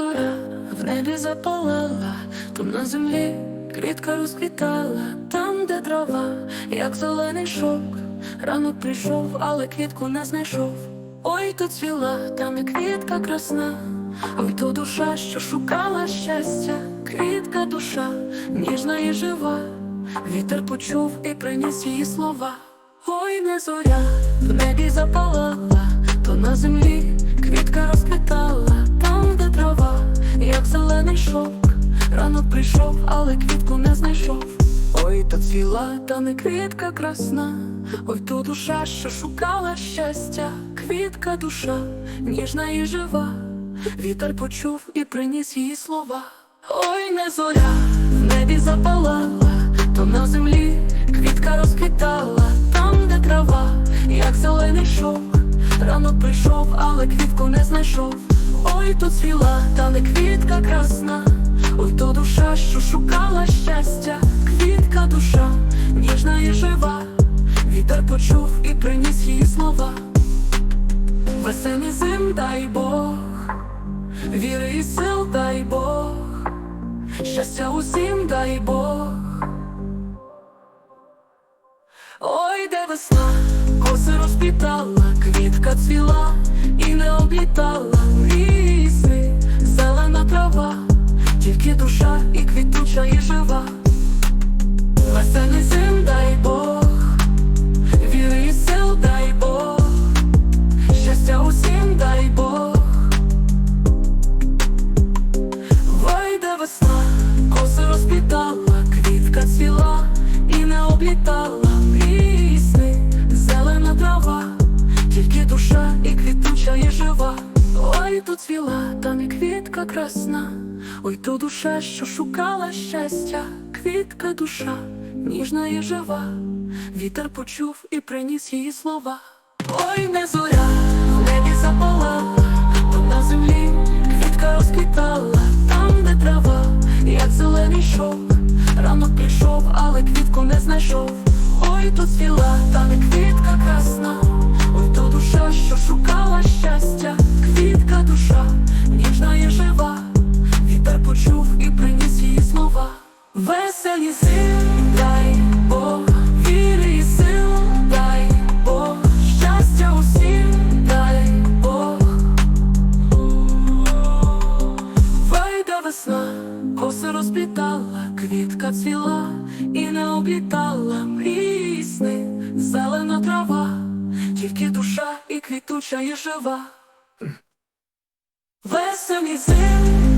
зоря в небі запалала, там на землі квітка розквітала, там, де трава, як зелений шовк. Ранок прийшов, але квітку не знайшов. Ой, тут цвіла, там і квітка красна. Ой, то душа, що шукала щастя, квітка душа, ніжна і жива. Вітер почув і приніс її слова. Ой, не зоря, в небі запалала, то на землі квітка розквітала, зелений шовк. Ранок прийшов, але квітку не знайшов. Ой, та цвіла, та не квітка красна. Ой, то душа, що шукала щастя, квітка душа, ніжна і жива. Вітер почув і приніс її слова. Ой, не зоря, в небі запалала, то на землі квітка розквітала, там, де трава, як зелений шовк. Ранок прийшов, але квітку не знайшов. Ой, то цвіла, та не квітка красна. Ой, то душа, що шукала щастя, квітка душа, ніжна і жива. Вітер почув і приніс її слова. Весені зим дай Бог, віри і сил дай Бог, щастя усім дай Бог. Ой, де весна, коси розпітала, квітка цвіла і не облітала душа і квітуча і жива. Ой, тут цвіла, там і квітка красна, ой, то душа, що шукала щастя, квітка душа, ніжна і жива. Вітер почув і приніс її слова. Ой, не зоря, в небі запалала, то на землі квітка розквітала, там, де трава, як зелений шовк. Ранок прийшов, але квітку не знайшов. Ой, тут цвіла, та не квітка розплітала, квітка цвіла і не облітала мрії сни, зелена трава, тільки душа і квітуча і жива. Веселі зим,